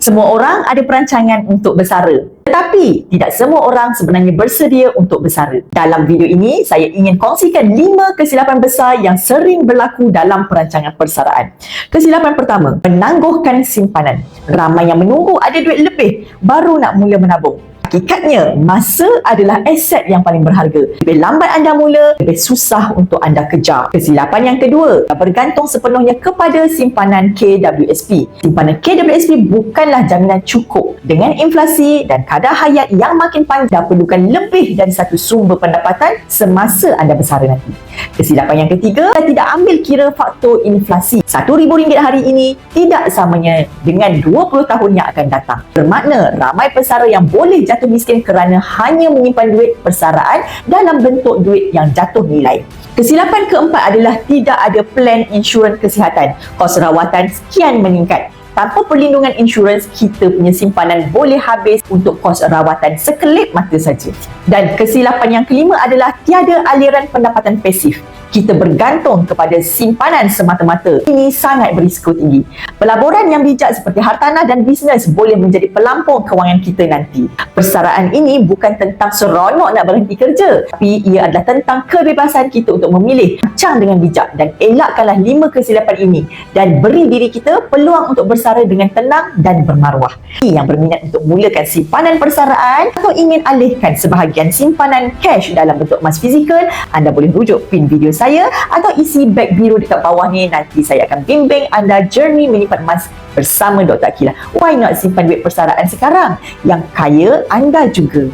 Semua orang ada perancangan untuk bersara. Tetapi tidak semua orang sebenarnya bersedia untuk bersara. Dalam video ini, saya ingin kongsikan 5 kesilapan besar yang sering berlaku dalam perancangan persaraan. Kesilapan pertama, menangguhkan simpanan. Ramai yang menunggu ada duit lebih baru nak mula menabung. Hakikatnya, masa adalah aset yang paling berharga. Lebih lambat anda mula, lebih susah untuk anda kejar. Kesilapan yang kedua, bergantung sepenuhnya kepada simpanan KWSP. Simpanan KWSP bukanlah jaminan cukup. Dengan inflasi dan kadar hayat yang makin panjang, perlukan lebih dari satu sumber pendapatan semasa anda bersara nanti. Kesilapan yang ketiga, kita tidak ambil kira faktor inflasi. RM1,000 hari ini tidak samanya dengan 20 tahun yang akan datang. Bermakna ramai pesara yang boleh jatuh miskin kerana hanya menyimpan duit persaraan dalam bentuk duit yang jatuh nilai. Kesilapan keempat adalah tidak ada plan insurans kesihatan. Kos rawatan sekian meningkat. Tanpa perlindungan insurans, kita punya simpanan boleh habis untuk kos rawatan sekelip mata saja. Dan kesilapan yang kelima adalah tiada aliran pendapatan pasif kita bergantung kepada simpanan semata-mata. Ini sangat berisiko tinggi. Pelaburan yang bijak seperti hartanah dan bisnes boleh menjadi pelampung kewangan kita nanti. Persaraan ini bukan tentang seronok nak berhenti kerja, tapi ia adalah tentang kebebasan kita untuk memilih macam dengan bijak dan elakkanlah lima kesilapan ini dan beri diri kita peluang untuk bersara dengan tenang dan bermaruah. Yang berminat untuk mulakan simpanan persaraan atau ingin alihkan sebahagian simpanan cash dalam bentuk emas fizikal, anda boleh rujuk pin video saya atau isi beg biru dekat bawah ni nanti saya akan bimbing anda journey menipat emas bersama Dr. Akila. Why not simpan duit persaraan sekarang? Yang kaya anda juga.